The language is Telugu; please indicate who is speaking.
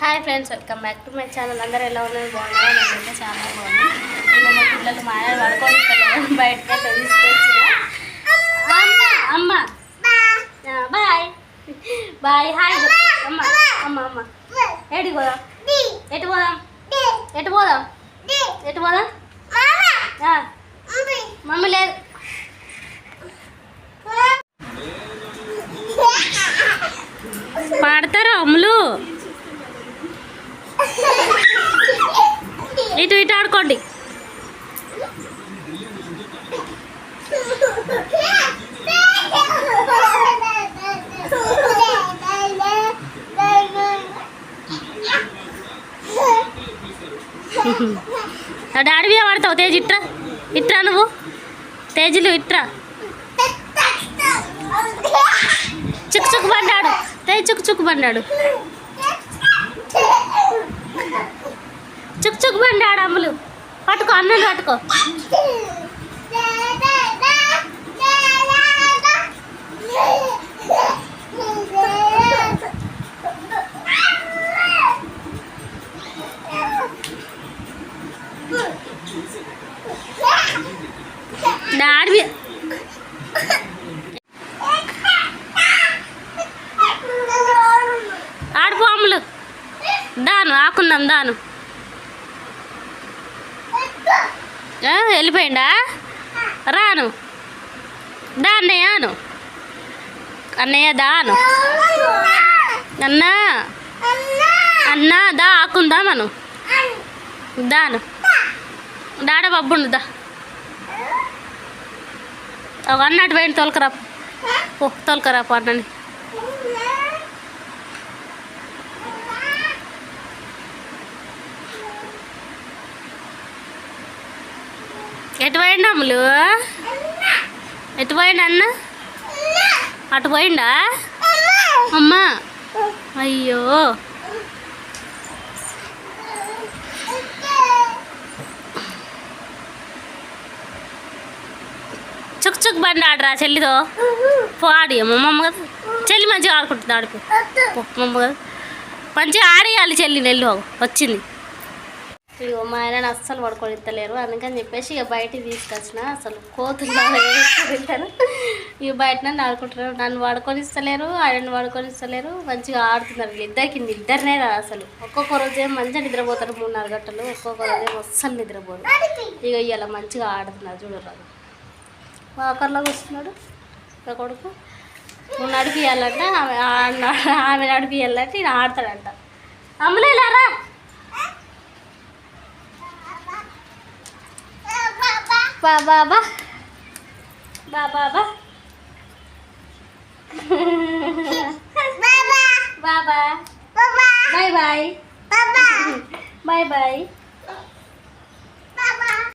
Speaker 1: Hi friends welcome back to my channel. అందరూ ఎలా ఉన్నారు? బాగున్నారా? నేనైతే చాలా బాగున్నాను నేను మా పిల్లలు మా ఆయన పడుకోని బయటకి అయితే తీసుకొచ్చిన అమ్మ. అమ్మ బాయ్. Bye hi. అమ్మ అమ్మ అమ్మ. ఎటు పోదాం? ఎటు పోదాం? ఎటు పోదాం? ఎటు పోదాం? మమ్మీ లేదు పాడతారు అమ్ములు ఇటు ఇటు ఆడుకోండి. డాడీ మీద పడతావు తేజ్ ఇట్రా. ఇట్రా నువ్వు. తేజులు ఇట్రా. చుక్ చుక్ పడ్డాడు తేజ్ చుక్ చుక్ పడ్డాడు చుక్ చుక్ పడ్డాడు అమ్ములు. పట్టుకో అన్నం పట్టుకో. డాడీ మీద అమ్ములు. దాను ఆకుందాం దాను. ఆ, వెళ్ళిపోయిందా రాను. దా అన్నయ్య అను అన్నయ్య దాను అన్నా. అన్న దా ఆకుందా మనం. దాను డాడ బబ్బుండు దా. ఒక అన్నట్టు పోయిన తోలుకరా. ఓ తోలుకరపో అన్నని. ఎటు పోయిండు అమ్ములు ఎటు పోయిండు అన్న? అటు పోయిండా? అమ్మా. అయ్యో. చుక్ చుక్ బండి ఆడరా చెల్లితో పో ఆడి అమ్మమ్మ కదా. చెల్లి మంచిగా ఆడుకుంటుంది ఆడుకో. పో, కదా. మంచిగా ఆడేయాలి చెల్లి నెల్లు వచ్చింది. ఇగో మా ఆయన అస్సలు పడుకొని ఇస్తలేరు అందుకని చెప్పేసి ఇక బయటికి తీసుకొచ్చిన. అసలు కోతులు తింటారు ఇక బయట నన్ను ఆడుకుంటున్నారు. నన్ను పడుకొని ఇస్తలేరు ఆయనను పడుకొని ఇస్తలేరు మంచిగా ఆడుతున్నారు ఇద్దరికి నిద్రనే రాదు అసలు. ఒక్కొక్క రోజే మంచిగా నిద్రపోతారు మూడు నాలుగు గంటలు. ఒక్కొక్క రోజు అస్సలు నిద్రపోరు. ఇక ఇలా మంచిగా ఆడుతున్నారు చూడరాదు వాకర్లో వస్తున్నాడు నా కొడుకు. నువ్వు నడిపియాలంట ఆమె ఆమె నడిపియాలంటే ఈయన ఆడతాడంట. అమ్మలేలారా? বা বা বা Bye bye. Bye bye. Bye bye. Bye bye. Bye bye.